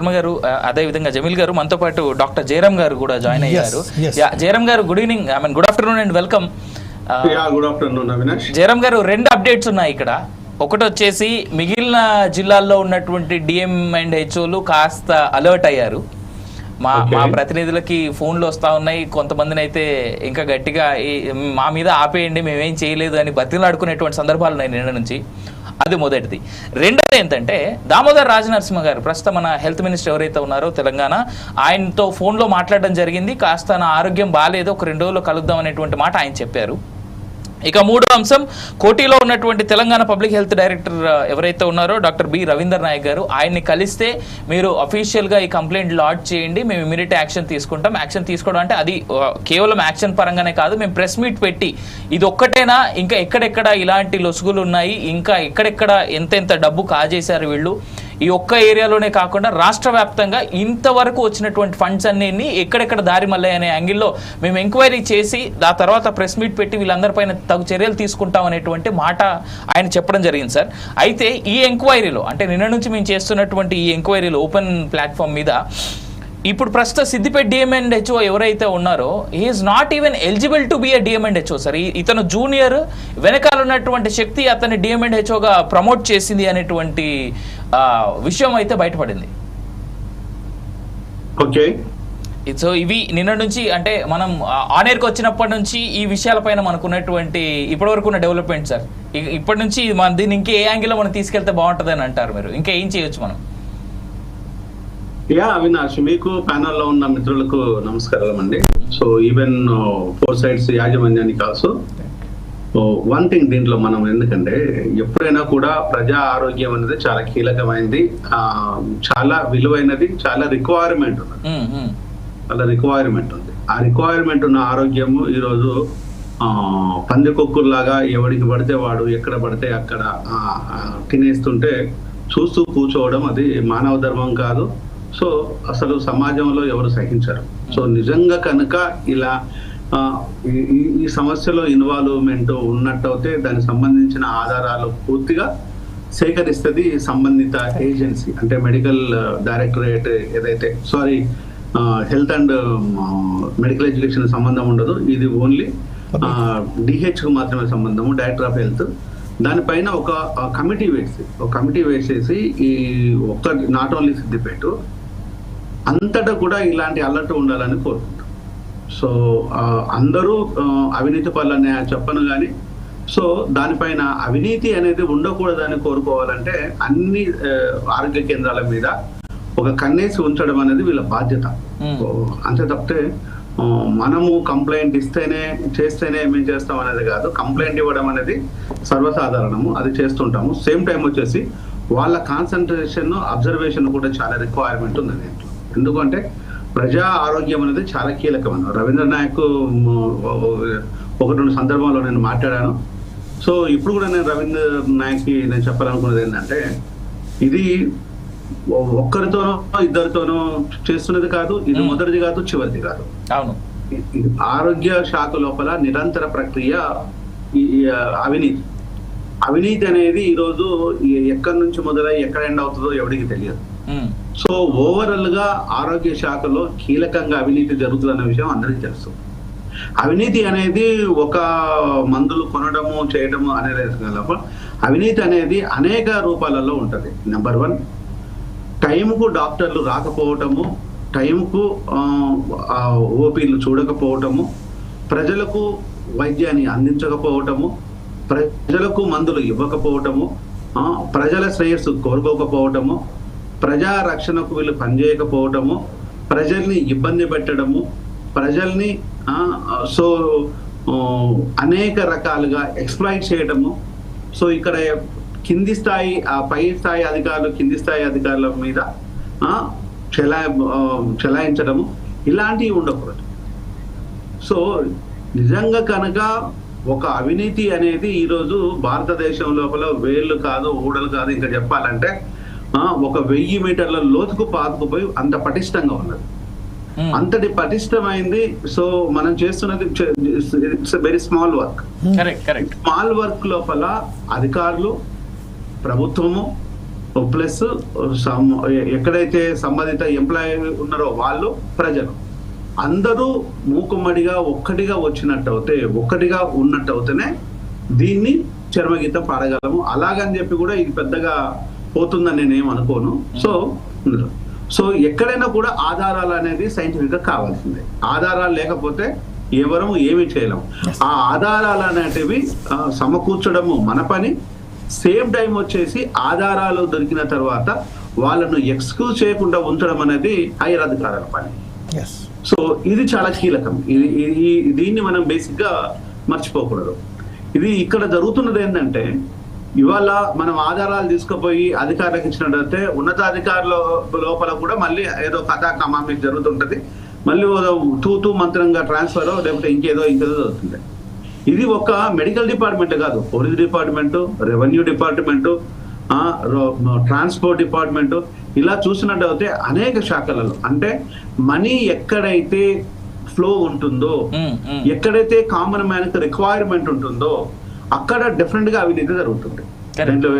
శర్మ గారు అదే విధంగా జమీల్ గారు మనతో పాటు డాక్టర్ జయరామ్ గారు కూడా జాయిన్ అయ్యారు. Jayaram garu good evening I mean good afternoon and welcome good afternoon Avinash Jayaram garu రెండు అప్డేట్స్ ఉన్నాయి ఇక్కడ. ఒకటి వచ్చేసి మిగిలిన జిల్లాల్లో ఉన్నటువంటి డిఎం అండ్ హెచ్ఓలు కాస్త అలర్ట్ అయ్యారు. మా. మా ప్రతినిధులకి ఫోన్లు వస్తా ఉన్నాయి. కొంతమందిని అయితే ఇంకా గట్టిగా మా మీద ఆపేయండి మేమేం చేయలేదు అని బతిలాడుకునేటువంటి సందర్భాలు ఉన్నాయి నిన్న నుంచి. అది మొదటిది. రెండోది ఏంటంటే దామోదర్ రాజనరసింహ గారు ప్రస్తుతం మన హెల్త్ మినిస్టర్ ఎవరైతే ఉన్నారో తెలంగాణ ఆయనతో ఫోన్లో మాట్లాడడం జరిగింది. కాస్త నా ఆరోగ్యం బాగాలేదు ఒక రెండు రోజులు కలుద్దాం అనేటువంటి మాట ఆయన చెప్పారు. ఇక మూడో అంశం కోటిలో ఉన్నటువంటి తెలంగాణ పబ్లిక్ హెల్త్ డైరెక్టర్ ఎవరైతే ఉన్నారో డాక్టర్ బి. రవీందర్ నాయక్ గారు ఆయన్ని కలిస్తే మీరు అఫీషియల్గా ఈ కంప్లైంట్ లాడ్జ్ చేయండి మేము ఇమీడియట్ యాక్షన్ తీసుకుంటాం. యాక్షన్ తీసుకోవడం అంటే అది కేవలం యాక్షన్ పరంగానే కాదు మేము ప్రెస్ మీట్ పెట్టి ఇది ఒక్కటేనా ఇంకా ఎక్కడెక్కడ ఇలాంటి లొసుగులు ఉన్నాయి ఇంకా ఎక్కడెక్కడ ఎంతెంత డబ్బు కాజేశారు వీళ్ళు ఈ ఒక్క ఏరియాలోనే కాకుండా రాష్ట్ర వ్యాప్తంగా ఇంతవరకు వచ్చినటువంటి ఫండ్స్ అన్ని ఎక్కడెక్కడ దారి మళ్ళీ అనే యాంగిల్లో మేము ఎంక్వైరీ చేసి ఆ తర్వాత ప్రెస్ మీట్ పెట్టి వీళ్ళందరిపైన తగు చర్యలు తీసుకుంటాం అనేటువంటి మాట ఆయన చెప్పడం జరిగింది సార్. అయితే ఈ ఎంక్వైరీలో అంటే నిన్న నుంచి మేము చేస్తున్నటువంటి ఈ ఎంక్వైరీలో ఓపెన్ ప్లాట్ఫామ్ మీద ఇప్పుడు ప్రస్తుత సిద్దిపేట డిఎం అండ్ హెచ్ఓ ఎవరైతే ఉన్నారో is not even eligible to be a DM and HO sir. ఈ- ఇతను జూనియర్ వెనకాల ఉన్నటువంటి శక్తి అతని డిఎం అండ్ హెచ్ఓగా ప్రమోట్ చేసింది అనేటువంటి విషయం అయితే బయటపడింది. ఓకే సో ఇవి నిన్న నుంచి అంటే మనం ఆన్ ఎయిర్కి వచ్చినప్పటి నుంచి ఈ విషయాలపైన మనకున్నటువంటి ఇప్పటివరకు ఉన్న డెవలప్మెంట్ సార్. ఇ- ఇప్పటి నుంచి మన దీన్ని ఇంకే ఏ యాంగిల్లో మనం తీసుకెళ్తే బాగుంటుంది అని అంటారు మీరు. ఇంకా ఏం చేయొచ్చు మనం? యా అవినాష్ మీకు panel లో ఉన్న మిత్రులకు నమస్కారం అండి సో ఈవెన్ ఫోర్ సైడ్స్ యాజమాన్యానికి ఆల్సో వన్ థింగ్ దీంట్లో మనం ఎందుకంటే ఎప్పుడైనా కూడా ప్రజా ఆరోగ్యం అనేది చాలా కీలకమైనది ఆ, చాలా విలువైనది చాలా రిక్వైర్మెంట్ ఉన్నది. చాలా రిక్వైర్మెంట్ ఉంది. ఆ రిక్వైర్మెంట్ ఉన్న ఆరోగ్యము ఈరోజు ఆ, పందికొక్కుల్లాగా ఎవడికి పడితే వాడు ఎక్కడ పడితే అక్కడ తినేస్తుంటే చూస్తూ కూర్చోవడం అది మానవ ధర్మం కాదు. సో అసలు సమాజంలో ఎవరు సహించరు. సో నిజంగా కనుక ఇలా ఈ- ఈ- సమస్యలో ఇన్వాల్వ్మెంట్ ఉన్నట్టయితే దానికి సంబంధించిన ఆధారాలు పూర్తిగా సేకరిస్తుంది సంబంధిత ఏజెన్సీ అంటే మెడికల్ డైరెక్టరేట్ ఏదైతే sorry health and medical education సంబంధం ఉండదు. ఇది ఓన్లీ డిహెచ్కు మాత్రమే సంబంధము డైరెక్టర్ ఆఫ్ హెల్త్ దానిపైన ఒక కమిటీ వేసి ఒక కమిటీ వేసేసి ఈ ఒక్క నాట్ ఓన్లీ సిద్దిపేట అంతటా కూడా ఇలాంటి అలర్ట్ ఉండాలని కోరుతుంది సో అందరూ అవినీతి పనులని చెప్పను కానీ సో దానిపైన అవినీతి అనేది ఉండకూడదని కోరుకోవాలంటే అన్ని ఆరోగ్య కేంద్రాల మీద ఒక కన్నేసి ఉంచడం అనేది వీళ్ళ బాధ్యత. సో అంతే తప్పితే మనము కంప్లైంట్ ఇస్తేనే చేస్తేనే మేము చేస్తాం అనేది కాదు కంప్లైంట్ ఇవ్వడం అనేది సర్వసాధారణము అది చేస్తుంటాము. సేమ్ టైం వచ్చేసి వాళ్ళ కాన్సన్ట్రేషన్ అబ్జర్వేషన్ కూడా చాలా రిక్వైర్మెంట్ ఉంది దీంట్లో. ఎందుకంటే ప్రజా ఆరోగ్యం అనేది చాలా కీలకమైన రవీంద్ర నాయక్ మ్, ఒకటి రెండు సందర్భంలో నేను మాట్లాడాను. సో ఇప్పుడు కూడా నేను రవీంద్ర నాయక్కి నేను చెప్పాలనుకున్నది ఏంటంటే ఇది ఒక్కరితోనో ఇద్దరితోనో చేస్తున్నది కాదు ఇది. మొదటిది కాదు చివరిది కాదు. అవును. ఆరోగ్య శాఖ లోపల నిరంతర ప్రక్రియ అవినీతి. అవినీతి అనేది ఈరోజు ఎక్కడి నుంచి మొదలై ఎక్కడ ఎండ్ అవుతుందో ఎవరికి తెలియదు. Hmm. సో ఓవరాల్గా ఆరోగ్య శాఖలో కీలకంగా అవినీతి జరుగుతుందన్న విషయం అందరికీ తెలుసు. అవినీతి అనేది ఒక మందులు కొనడము చేయడము అనేది తప్ప అవినీతి అనేది అనేక రూపాలలో ఉంటుంది. నెంబర్ వన్ టైంకు డాక్టర్లు రాకపోవటము టైంకు ఓపీలు చూడకపోవటము ప్రజలకు వైద్యాన్ని అందించకపోవటము ప్రజలకు మందులు ఇవ్వకపోవటము ప్రజల శ్రేయస్సు కోరుకోకపోవటము ప్రజా రక్షణకు వీళ్ళు పనిచేయకపోవటము ప్రజల్ని ఇబ్బంది పెట్టడము ప్రజల్ని సో అనేక రకాలుగా ఎక్స్ప్లాయిట్ చేయడము సో ఇక్కడ కింది స్థాయి ఆ పై స్థాయి అధికారులు కింది స్థాయి అధికారుల మీద చెలా చెలాయించడము. ఇలాంటివి ఉండకూడదు. సో నిజంగా కనుక ఒక అవినీతి అనేది ఈరోజు భారతదేశం లోపల వేళ్ళు కాదు ఊడలు కాదు. ఇంకా చెప్పాలంటే ఒక వెయ్యి మీటర్ల లోతుకు పాతుకుపోయి అంత పటిష్టంగా ఉన్నది. ఉమ్, అంతటి పటిష్టమైంది. సో మనం చేస్తున్నది it's very small work small work లోపల అధికారులు ప్రభుత్వము ప్లస్ ఎక్కడైతే సంబంధిత ఎంప్లాయీ ఉన్నారో వాళ్ళు ప్రజలు. అందరూ మూకుమ్మడిగా ఒక్కటిగా వచ్చినట్టు అవుతే ఒక్కటిగా ఉన్నట్టు అవుతేనే దీన్ని చర్మగీతం పాడగలము. అలాగని చెప్పి కూడా ఇది పెద్దగా పోతుందని నేనేం అనుకోను. సో సో ఎక్కడైనా కూడా ఆధారాలు అనేది సైంటిఫిక్గా కావాల్సిందే. ఆధారాలు లేకపోతే ఎవరము ఏమీ చేయలేము. ఆ ఆధారాలు అనేటివి సమకూర్చడము మన పని. సేమ్ టైం వచ్చేసి ఆధారాలు దొరికిన తర్వాత వాళ్ళను ఎక్స్క్యూజ్ చేయకుండా ఉంచడం అనేది హైయర్ అధికారుల పని. సో ఇది చాలా కీలకం. ఇది ఇది- దీన్ని మనం బేసిక్గా మర్చిపోకూడదు. ఇది ఇక్కడ జరుగుతున్నది ఏంటంటే ఇవాళ మనం ఆధారాలు తీసుకుపోయి అధికారులకు ఇచ్చినట్టయితే ఉన్నతాధికారుల లోపల కూడా మళ్ళీ ఏదో కథా కమామిక్ జరుగుతుంటది. మళ్ళీ ఏదో తూ తూ మంత్రంగా ట్రాన్స్ఫర్ లేకపోతే ఇంకేదో ఇంకేదో జరుగుతుంది ఇది ఒక మెడికల్ డిపార్ట్మెంట్ కాదు. Police department revenue department transport department ఇలా చూసినట్టయితే అనేక శాఖలలో అంటే మనీ ఎక్కడైతే ఫ్లో ఉంటుందో. ఎక్కడైతే కామన్ మ్యాన్కి రిక్వైర్మెంట్ ఉంటుందో అక్కడ డెఫినెట్గా అవినీతి జరుగుతుంది. దీంట్లో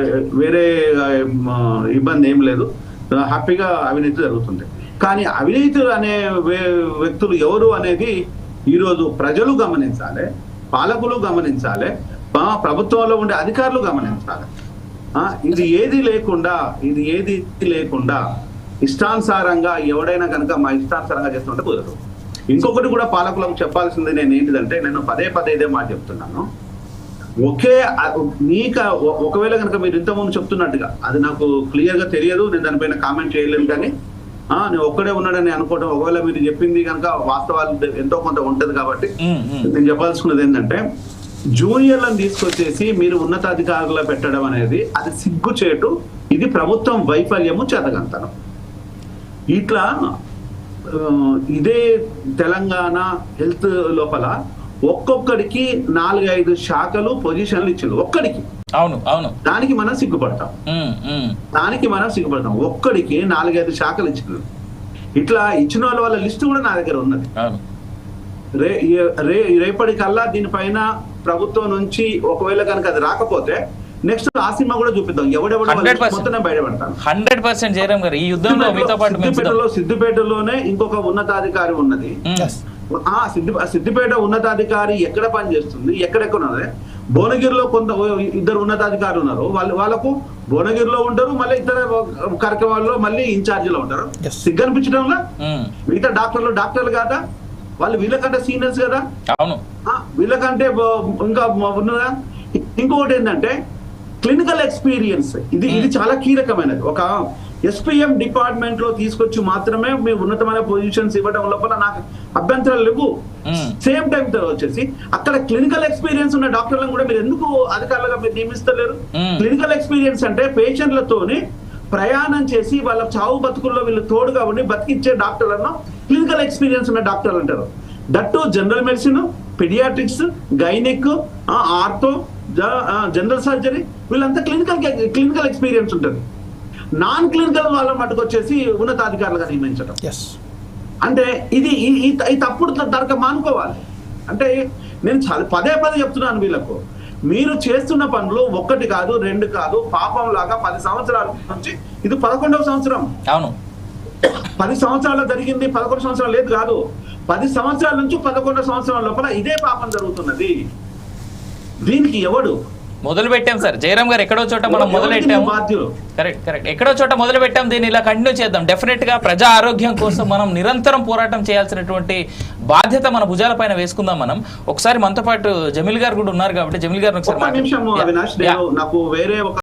వేరే ఇబ్బంది ఏం లేదు. హ్యాపీగా అవినీతి జరుగుతుంది కానీ అవినీతి అనే వ్యక్తులు ఎవరు అనేది ఈరోజు ప్రజలు గమనించాలి పాలకులు గమనించాలి ప్రభుత్వంలో ఉండే అధికారులు గమనించాలి. ఇది ఏది లేకుండా ఇది ఏది లేకుండా ఇష్టానుసారంగా ఎవడైనా కనుక మా ఇష్టానుసారంగా చేస్తుంటే కుదరదు. ఇంకొకటి కూడా పాలకులకు చెప్పాల్సింది నేను ఏంటిదంటే నేను పదే పదే ఇదే మాట చెప్తున్నాను. ఒకే మీకు ఒ- ఒకవేళ కనుక మీరు ఇంతకుముందు చెప్తున్నట్టుగా అది నాకు క్లియర్గా తెలియదు నేను దానిపైన కామెంట్ చేయలేను కానీ ఆ, నేను ఒక్కడే ఉన్నాడని అనుకోవడం ఒకవేళ మీరు చెప్పింది కనుక వాస్తవాలు ఎంతో కొంత ఉంటది కాబట్టి. నేను చెప్పాల్సుకున్నది ఏంటంటే జూనియర్లను తీసుకొచ్చేసి మీరు ఉన్నతాధికారులు పెట్టడం అనేది అది సిగ్గుచేటు ఇది ప్రభుత్వం వైఫల్యము చేతగంతనం ఇట్లా ఇదే తెలంగాణ హెల్త్ లోపల ఒక్కొక్కడికి నాలుగైదు శాఖలు పొజిషన్లు ఇచ్చింది ఒక్కడికి. అవును అవును. దానికి మనం సిగ్గుపడతాం. దానికి మనం సిగ్గుపడతాం. ఒక్కడికి నాలుగైదు శాఖలు ఇచ్చింది ఇట్లా ఇచ్చిన వాళ్ళ వాళ్ళ లిస్ట్ కూడా నా దగ్గర ఉన్నది. అవును. రే రే రేపటికల్లా దీనిపైన ప్రభుత్వం నుంచి ఒకవేళ కనుక అది రాకపోతే నెక్స్ట్ ఆ సినిమా కూడా చూపిద్దాం. ఎవడెవడ 100% మొత్తం బయటపడతాను. హండ్రెడ్ పర్సెంట్ జయరామ్ గారు ఈ యుద్ధంలో మీతో పాటు మేము సిద్ధం. సిద్దిపేటలో సిద్దిపేటలోనే ఇంకొక ఉన్నతాధికారి ఉన్నది. ఆ సిద్ధి సిద్దిపేట ఉన్నతాధికారి ఎక్కడ పనిచేస్తుంది ఎక్కడెక్కడ ఉన్నది భువనగిరిలో కొంత ఇద్దరు ఉన్నతాధికారులు ఉన్నారు. వాళ్ళు వాళ్ళకు భువనగిరిలో ఉంటారు మళ్ళీ ఇతర కార్యక్రమాల్లో మళ్ళీ ఇన్ఛార్జిలో ఉంటారు. Yes. సిగ్గు అనిపించడంలో ఉమ్, మిగతా డాక్టర్లు డాక్టర్లు కాదా? వాళ్ళు వీళ్ళకంటే సీనియర్స్ కదా? అవును. ఆ, వీళ్ళకంటే ఇంకా ఉన్నదా? ఇంకొకటి ఏంటంటే క్లినికల్ ఎక్స్పీరియన్స్. ఇది ఇది చాలా కీలకమైనది. ఒక ఎస్పీఎం డిపార్ట్మెంట్లో తీసుకొచ్చి మాత్రమే మీ ఉన్నతమైన పొజిషన్స్ ఇవ్వడం లోపల నాకు అభ్యంతరాలు లేవు. సేమ్ టైం వచ్చేసి అక్కడ క్లినికల్ ఎక్స్పీరియన్స్ ఉన్న డాక్టర్లను కూడా మీరు ఎందుకు అధికారులుగా మీరు నియమిస్తలేరు. క్లినికల్ ఎక్స్పీరియన్స్ అంటే పేషెంట్లతోని ప్రయాణం చేసి వాళ్ళ చావు బతుకుల్లో వీళ్ళు తోడుగా ఉండి బతికించే డాక్టర్లను క్లినికల్ ఎక్స్పీరియన్స్ ఉన్న డాక్టర్లు అంటారు that general medicine paediatrics gynaec ortho general surgery వీళ్ళంతా క్లినికల్ క్లినికల్ ఎక్స్పీరియన్స్ ఉంటుంది నాన్ క్లినికల్ వాళ్ళ మటుకు వచ్చేసి ఉన్నతాధికారులుగా నియమించడం ఎస్ అంటే ఇది ఈ- తప్పుడు తరక మానుకోవాలి. అంటే నేను చాలా పదే పదే చెప్తున్నాను వీళ్ళకు. మీరు చేస్తున్న పనులు ఒక్కటి కాదు రెండు కాదు పాపం లాగా పది సంవత్సరాల నుంచి ఇది పదకొండవ సంవత్సరం. అవును. పది సంవత్సరాలు జరిగింది పదకొండు సంవత్సరాలు లేదు కాదు. పది సంవత్సరాల నుంచి పదకొండు సంవత్సరాల లోపల ఇదే పాపం జరుగుతున్నది. దీనికి ఎవడు మొదలు పెట్టాం సార్. జయరామ్ గారు ఎక్కడో చోట మనం మొదలు పెట్టాము కరెక్ట్ కరెక్ట్ ఎక్కడో చోట మొదలు పెట్టాం దీన్ని ఇలా కంటిన్యూ చేద్దాం. డెఫినెట్గా ప్రజా ఆరోగ్యం కోసం మనం నిరంతరం పోరాటం చేయాల్సినటువంటి బాధ్యత మన భుజాల పైన వేసుకుందాం మనం. ఒకసారి మనతో పాటు జమీల్ గారు కూడా ఉన్నారు కాబట్టి జమీల్ గారిని ఒకసారి నాకు వేరే ఒక